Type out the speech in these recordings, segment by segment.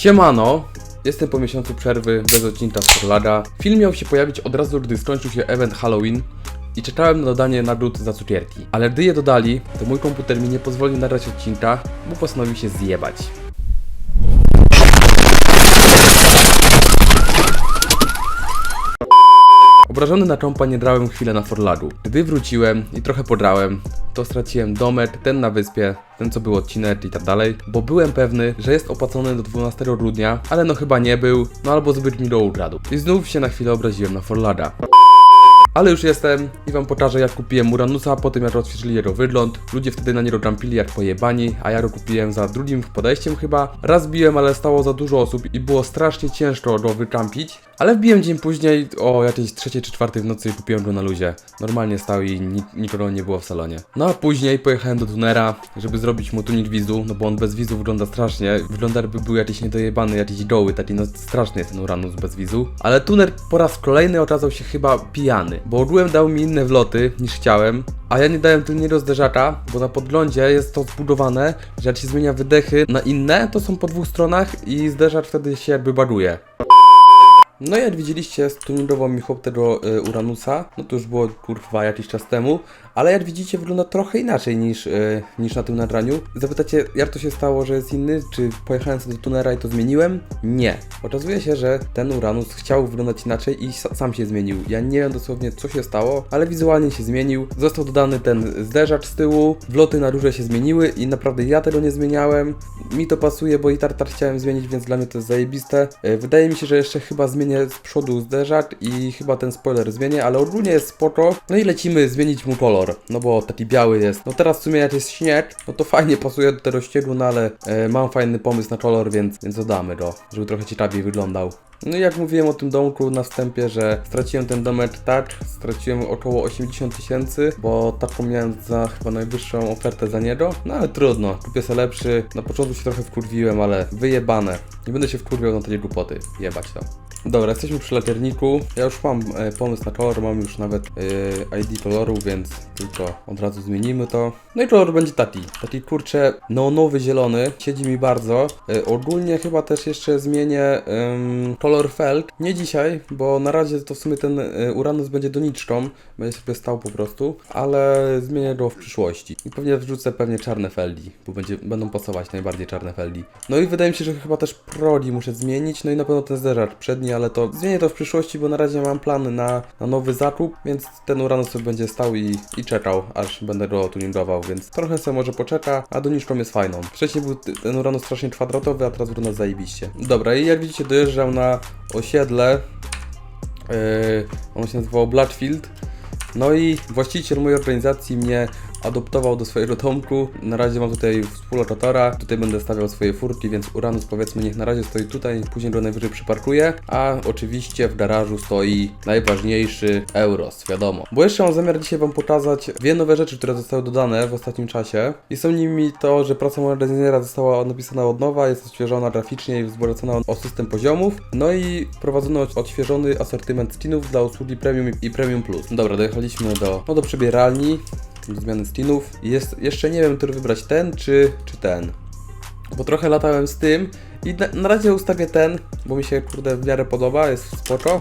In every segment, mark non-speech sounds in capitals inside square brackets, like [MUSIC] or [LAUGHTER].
Siemano! Jestem po miesiącu przerwy bez odcinka z. Film miał się pojawić od razu, gdy skończył się event Halloween i czekałem na dodanie nagród za cukierki. Ale gdy je dodali, to mój komputer mi nie pozwolił nagrać odcinka, bo postanowił się zjebać. Obrażony na kompa nie drałem chwilę na Forladu. Gdy wróciłem i trochę podrałem, to straciłem domek, ten na wyspie, ten co był odcinek i tak dalej, bo byłem pewny, że jest opłacony do 12 grudnia, ale no chyba nie był, no albo zbyt mi do ukradł. I znów się na chwilę obraziłem na Forlada. Ale już jestem i wam pokażę jak kupiłem Uranusa po tym jak odświeżyli jego wygląd. Ludzie wtedy na niego jumpili jak pojebani, a ja go kupiłem za drugim podejściem chyba. Raz biłem, ale stało za dużo osób i było strasznie ciężko go wykampić. Ale wbiłem dzień później o jakiejś trzeciej czy czwartej w nocy i kupiłem go na luzie. Normalnie stał i ni nikogo nie było w salonie. No a później pojechałem do tunera, żeby zrobić mu tunik wizu, no bo on bez wizu wygląda strasznie. Wygląda jakby był jakiś niedojebany, jakiś doły, taki no straszny jest ten Uranus bez wizu. Ale tuner po raz kolejny okazał się chyba pijany, bo ogółem dał mi inne wloty niż chciałem. A ja nie dałem tylnego zderzaka, bo na podglądzie jest to zbudowane, że jak się zmienia wydechy na inne, to są po dwóch stronach i zderzacz wtedy się jakby No jak widzieliście, stuningował mi chłop tego y, Uranusa, no to już było kurwa jakiś czas temu, ale jak widzicie wygląda trochę inaczej niż, y, niż na tym nagraniu. Zapytacie, jak to się stało, że jest inny, czy pojechałem sobie do tunera i to zmieniłem? Nie. Okazuje się, że ten Uranus chciał wyglądać inaczej i sa- sam się zmienił. Ja nie wiem dosłownie co się stało, ale wizualnie się zmienił. Został dodany ten zderzacz z tyłu, wloty na róże się zmieniły i naprawdę ja tego nie zmieniałem. Mi to pasuje, bo i tartar chciałem zmienić, więc dla mnie to jest zajebiste. E, Wydaje mi się, że jeszcze chyba zmienię z przodu zderzak i chyba ten spoiler zmienię, ale ogólnie jest spoko. No i lecimy zmienić mu kolor, no bo taki biały jest. No teraz w sumie jak jest śnieg, no to [LAUGHS] fajnie pasuje do tego śniegu, no ale e, mam fajny pomysł na kolor, więc, więc dodamy go, żeby trochę ciekawiej wyglądał. No i jak mówiłem o tym domku na wstępie, że straciłem ten domek tak, straciłem około 80 tysięcy, bo taką miałem za chyba najwyższą ofertę za niego, no ale trudno, kupię sobie lepszy, na początku się trochę wkurwiłem, ale wyjebane, nie będę się wkurwiał na te głupoty, jebać to. Dobra, jesteśmy przy lakierniku. Ja już mam e, pomysł na kolor, mam już nawet e, ID koloru, więc tylko od razu zmienimy to. No i kolor będzie taki. Taki kurczę neonowy zielony. Siedzi mi bardzo. E, ogólnie chyba też jeszcze zmienię kolor felt. Nie dzisiaj, bo na razie to w sumie ten e, Uranus będzie doniczką. Będzie sobie stał po prostu, ale zmienię go w przyszłości. I pewnie wrzucę pewnie czarne feldi, bo będzie, będą pasować najbardziej czarne feldi. No i wydaje mi się, że chyba też proli muszę zmienić, no i na pewno ten zderzacz przedni, ale to zmienię to w przyszłości, bo na razie mam plany na, na nowy zakup, więc ten Uranus sobie będzie stał i, i czekał, aż będę go tuningował, więc trochę sobie może poczeka, a doniczką jest fajną. Wcześniej był ten Uranus strasznie kwadratowy, a teraz wygląda zajebiście. Dobra, i jak widzicie dojeżdżam na osiedle, yy, ono się nazywało Blatchfield, no i właściciel mojej organizacji mnie adoptował do swojego domku. Na razie mam tutaj współlokatora, tutaj będę stawiał swoje furki, więc Uranus powiedzmy niech na razie stoi tutaj, później go najwyżej przyparkuję, a oczywiście w garażu stoi najważniejszy Euros, wiadomo. Bo jeszcze mam zamiar dzisiaj Wam pokazać dwie nowe rzeczy, które zostały dodane w ostatnim czasie i są nimi to, że praca magazyniera została napisana od nowa, jest odświeżona graficznie i wzbogacona o system poziomów, no i prowadzono odświeżony asortyment skinów dla usługi Premium i Premium Plus. Dobra, dojechaliśmy do, no do przebieralni, zmiany skinów. I Jest, jeszcze nie wiem, który wybrać, ten czy, czy ten. Bo trochę latałem z tym i na, na razie ustawię ten, bo mi się kurde w miarę podoba, jest spoko.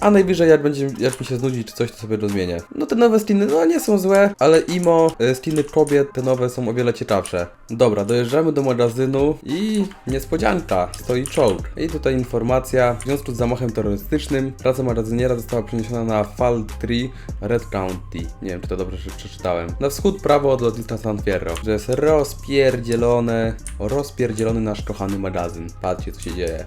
A najwyżej jak będzie, jak mi się znudzi czy coś, to sobie to zmienię. No te nowe skiny, no nie są złe, ale imo, e, skiny kobiet, te nowe są o wiele ciekawsze. Dobra, dojeżdżamy do magazynu i niespodzianka, stoi czołg. I tutaj informacja, w związku z zamachem terrorystycznym, praca magazyniera została przeniesiona na Fall 3 Red County. Nie wiem, czy to dobrze przeczytałem. Na wschód prawo od lotniska San Fierro, że jest rozpierdzielone, rozpierdzielony nasz kochany magazyn. Patrzcie, co się dzieje.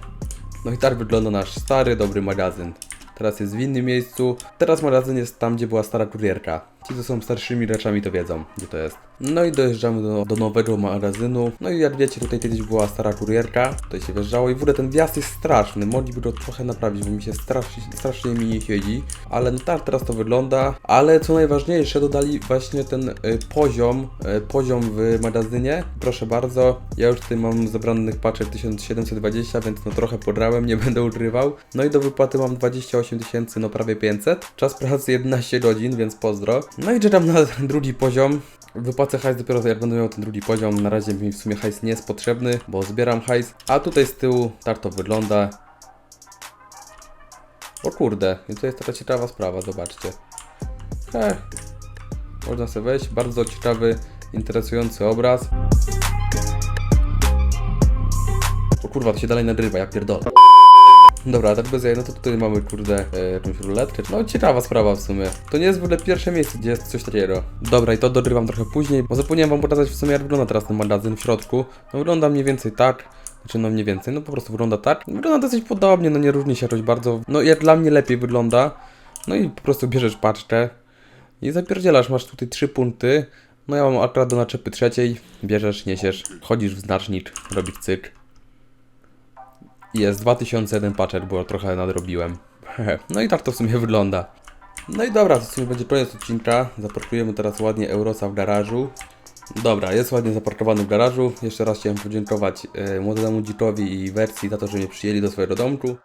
No i tak wygląda nasz stary, dobry magazyn. Teraz jest w innym miejscu. Teraz magazyn jest tam, gdzie była stara kurierka. Ci, co są starszymi graczami, to wiedzą, gdzie to jest. No i dojeżdżamy do, do nowego magazynu. No i jak wiecie, tutaj kiedyś była stara kurierka. Tutaj się wjeżdżało i w ogóle ten wjazd jest straszny. Mogliby go trochę naprawić, bo mi się strasznie, strasznie mi nie siedzi. Ale no tak, teraz to wygląda. Ale co najważniejsze, dodali właśnie ten y, poziom, y, poziom w magazynie. Proszę bardzo, ja już tutaj mam zebranych paczek 1720, więc no trochę podrałem, nie [LAUGHS] będę ukrywał. No i do wypłaty mam 28 tysięcy, no prawie 500. Czas pracy 11 godzin, więc pozdro. No i czekam na drugi poziom. Wypłacę hajs dopiero jak będę miał ten drugi poziom. Na razie mi w sumie hajs nie jest potrzebny, bo zbieram hajs. A tutaj z tyłu tak to wygląda. O kurde, i to jest taka ciekawa sprawa, zobaczcie. Ech, można sobie wejść, bardzo ciekawy, interesujący obraz. O kurwa, to się dalej nagrywa, ja pierdolę. Dobra, tak bez jaj, no to tutaj mamy, kurde, e, jakąś ruletkę. No ciekawa sprawa w sumie. To nie jest w ogóle pierwsze miejsce, gdzie jest coś takiego. Dobra, i to dogrywam trochę później, bo zapomniałem wam pokazać w sumie jak wygląda teraz ten magazyn w środku. No wygląda mniej więcej tak. Znaczy no mniej więcej, no po prostu wygląda tak. Wygląda dosyć podobnie, no nie różni się jakoś bardzo. No jak dla mnie lepiej wygląda. No i po prostu bierzesz paczkę i zapierdzielasz, masz tutaj trzy punkty. No ja mam akurat do naczepy trzeciej, bierzesz, niesiesz, chodzisz w znacznik, robisz cyk. Jest 2001 paczek, bo trochę nadrobiłem. [LAUGHS] No i tak to w sumie wygląda. No i dobra, to w sumie będzie koniec odcinka. Zaparkujemy teraz ładnie Eurosa w garażu. Dobra, jest ładnie zaparkowany w garażu. Jeszcze raz chciałem podziękować e, młodemu dzikowi i wersji za to, że mnie przyjęli do swojego domku.